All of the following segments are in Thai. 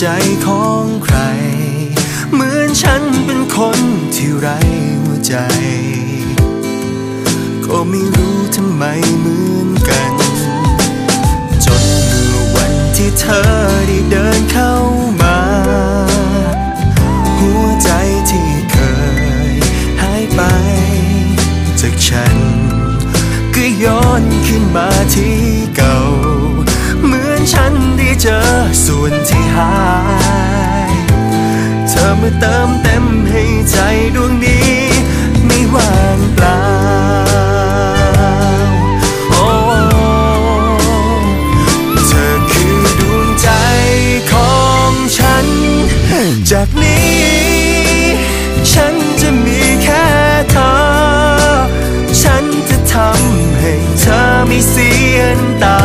ใจของใคร เหมือนฉันเป็นคนที่ไร้หัวใจ ก็ไม่รู้ทำไมเหมือนกัน จนเมื่อวันที่เธอได้เดินเข้า ส่วนที่หาย เธอมาเติมเต็มให้ใจดวงนี้ ไม่ว่างเปล่าโอ้เธอคือดวงใจของฉัน จากนี้ ฉันจะมีแค่เธอ ฉันจะทำให้เธอไม่เสียนตา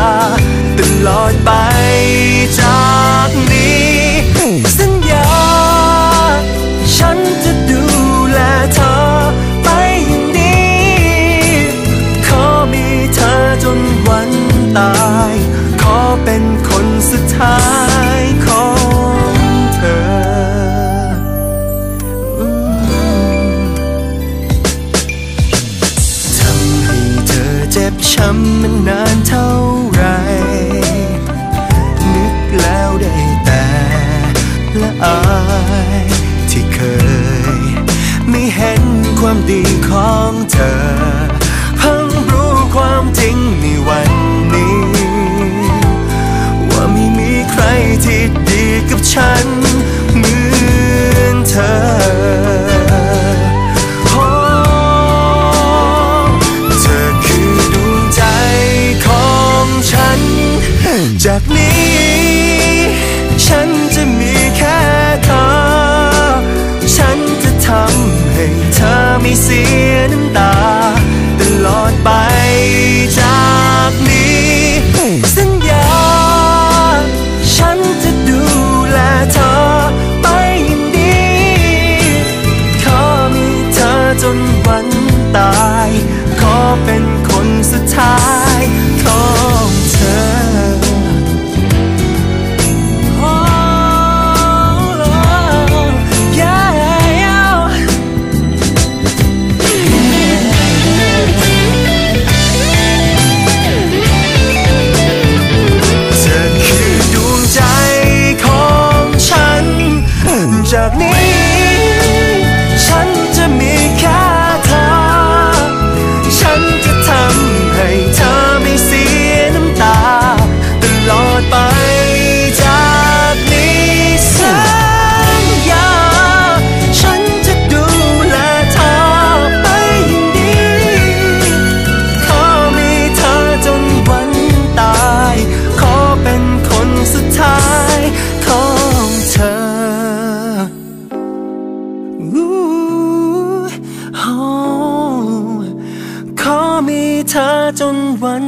วัน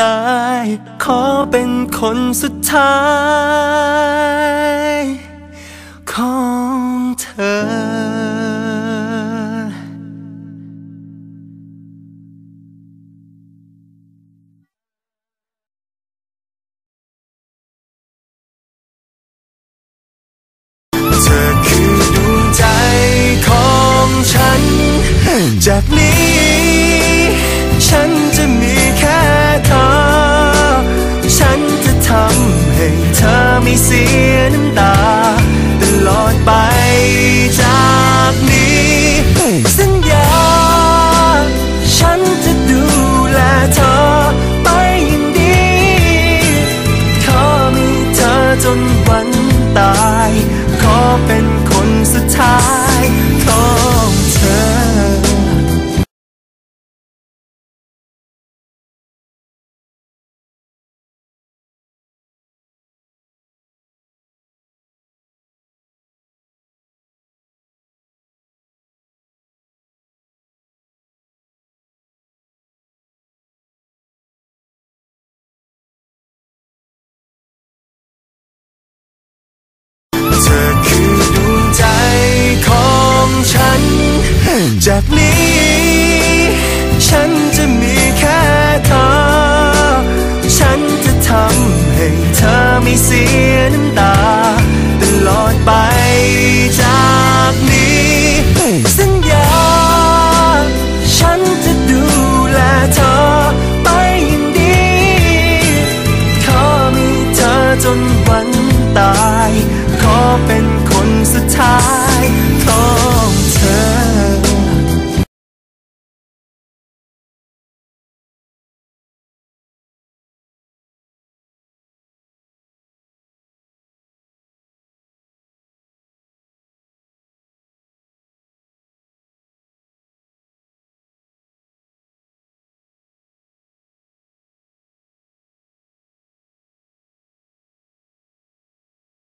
ตาย ขอเป็นคนสุดท้าย ของเธอจากนี้ จากนี้ ฉันจะมีแค่เธอ ฉันจะทำให้เธอมีสี